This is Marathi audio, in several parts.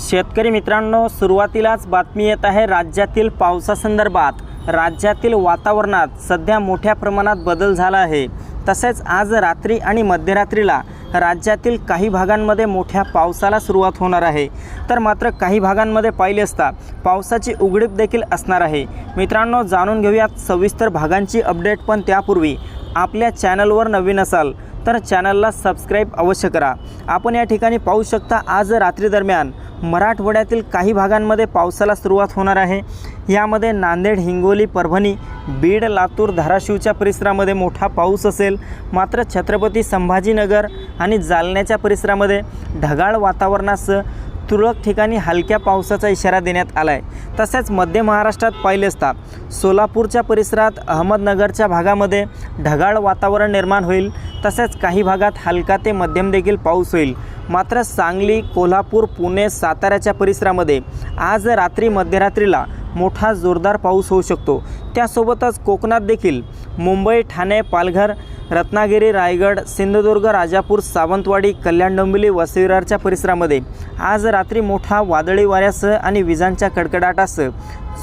शेतकरी मित्रांनो सुरुवातीलाच बातमी येत आहे राज्यातील पावसासंदर्भात. राज्यातील वातावरणात सध्या मोठ्या प्रमाणात बदल झाला आहे. तसेच आज रात्री आणि मध्यरात्रीला राज्यातील काही भागांमध्ये मोठ्या पावसाला सुरुवात होणार आहे. तर मात्र काही भागांमध्ये पाहिले असता पावसाची उघडीप देखील असणार आहे. मित्रांनो जाणून घेऊयात सविस्तर भागांची अपडेट पण त्यापूर्वी आपल्या चॅनलवर नवीन असाल तर चॅनलला सबस्क्राईब अवश्य करा. आपण या ठिकाणी पाहू शकता आज रात्री दरम्यान मराठवाड्यातील काही भागांमध्ये पावसाला सुरुवात होणार आहे. यामध्ये नांदेड हिंगोली परभणी बीड लातूर धाराशिवच्या परिसरामध्ये मोठा पाऊस असेल. मात्र छत्रपती संभाजीनगर आणि जालन्याच्या परिसरामध्ये ढगाळ वातावरणासह तुरळक ठिकाणी हलक्या पावसाचा इशारा देण्यात आला आहे तसेच मध्य महाराष्ट्रात पाहिले असता सोलापूरच्या परिसरात अहमदनगरच्या भागामध्ये ढगाळ वातावरण निर्माण होईल. तसेच काही भागात हलका ते मध्यम देखील पाऊस होईल. मात्र सांगली कोल्हापूर पुणे साताऱ्याच्या परिसरामध्ये आज रात्री मध्यरात्रीला मोठा जोरदार पाऊस होऊ शकतो. त्यासोबतच कोकणात देखील मुंबई ठाणे पालघर रत्नागिरी रायगड सिंधुदुर्ग राजापूर सावंतवाडी कल्याण डोंबिवली वसविरारच्या परिसरामध्ये आज रात्री मोठा वादळी वाऱ्यासह आणि विजांच्या कडकडाटासह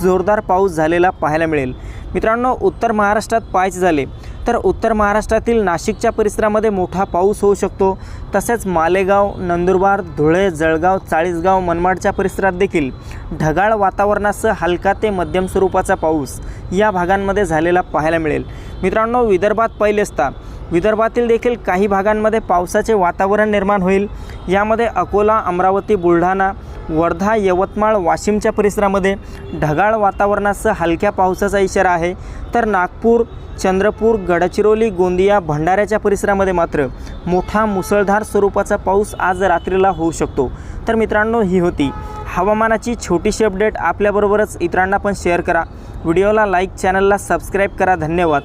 जोरदार पाऊस झालेला पाहायला मिळेल. मित्रांनो उत्तर महाराष्ट्रात पायच झाले तर उत्तर महाराष्ट्रातील नाशिकच्या परिसरामध्ये मोठा पाऊस होऊ शकतो. तसेच मालेगाव नंदुरबार धुळे जळगाव चाळीसगाव मनमाडच्या परिसरात देखील ढगाळ वातावरणासह हलका ते मध्यम स्वरूपाचा पाऊस या भागांमध्ये झालेला पाहायला मिळेल. मित्रांनो विदर्भात पहिले असता विदर्भातील देखील काही भागांमध्ये पावसाचे वातावरण निर्माण होईल. यामध्ये अकोला अमरावती बुलढाणा वर्धा यवतमाळ वाशिमच्या परिसरामध्ये ढगाळ वातावरणासह हलक्या पावसाचा इशारा आहे. तर नागपूर चंद्रपूर गडचिरोली गोंदिया भंडाऱ्याच्या परिसरामध्ये मात्र मोठा मुसळधार स्वरूपाचा पाऊस आज रात्रीला होऊ शकतो. तर मित्रांनो ही होती हवामानाची छोटीशी अपडेट. आपल्याबरोबरच इतरांना पण शेअर करा. व्हिडिओला लाईक चॅनलला सबस्क्राईब करा. धन्यवाद.